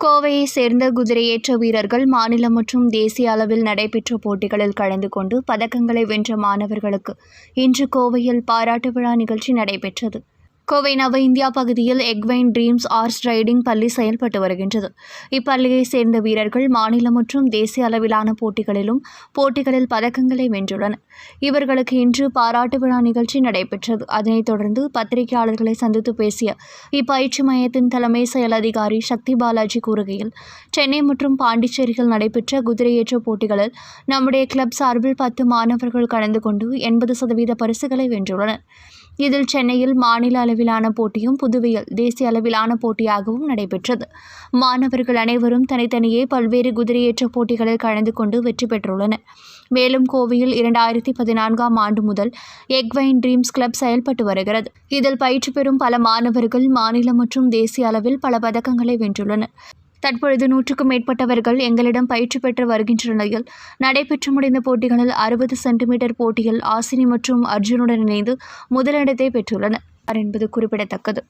கோவையை சேர்ந்த குதிரையேற்ற வீரர்கள் மாநில மற்றும் தேசிய அளவில் நடைபெற்ற போட்டிகளில் கலந்து கொண்டு பதக்கங்களை வென்ற மாணவர்களுக்கு இன்று கோவையில் பாராட்டு விழா நிகழ்ச்சி நடைபெற்றது. கோவை நவ இந்தியா பகுதியில் எக்வைன் ட்ரீம்ஸ் ஆர்ஸ் ரைடிங் பள்ளி செயல்பட்டு வருகின்றது. இப்பள்ளியை சேர்ந்த வீரர்கள் மாநில மற்றும் தேசிய அளவிலான போட்டிகளிலும் போட்டிகளில் பதக்கங்களை வென்றுள்ளனர். இவர்களுக்கு இன்று பாராட்டு விழா நிகழ்ச்சி நடைபெற்றது. அதனைத் தொடர்ந்து பத்திரிகையாளர்களை சந்தித்து பேசிய இப்பயிற்சி மையத்தின் தலைமை செயல் அதிகாரி சக்தி பாலாஜி கூறுகையில் சென்னை மற்றும் பாண்டிச்சேரியில் நடைபெற்ற குதிரையேற்ற போட்டிகளில் நம்முடைய கிளப் சார்பில் பத்து மாணவர்கள் கலந்து கொண்டு எண்பது சதவீத பரிசுகளை வென்றுள்ளனர். இதில் சென்னையில் மாநில அளவிலான போட்டியும் புதுவையில் தேசிய அளவிலான போட்டியாகவும் நடைபெற்றது. மாணவர்கள் அனைவரும் தனித்தனியே பல்வேறு குதிரையேற்ற போட்டிகளில் கலந்து கொண்டு வெற்றி பெற்றுள்ளனர். மேலும் கோவையில் இரண்டாயிரத்தி பதினான்காம் ஆண்டு முதல் எக்வைன் ட்ரீம்ஸ் கிளப் செயல்பட்டு வருகிறது. இதில் பயிற்சி பெறும் பல மாணவர்கள் மாநில மற்றும் தேசிய அளவில் பல பதக்கங்களை வென்றுள்ளனர். தற்பொழுது நூற்றுக்கும் மேற்பட்டவர்கள் எங்களிடம் பயிற்சி பெற்று வருகின்ற நிலையில் நடைபெற்று முடிந்த போட்டிகளில் அறுபது சென்டிமீட்டர் போட்டியில் ஆசினி மற்றும் அர்ஜுனுடன் இணைந்து முதலிடத்தை பெற்றுள்ளனர் என்பது குறிப்பிடத்தக்கது.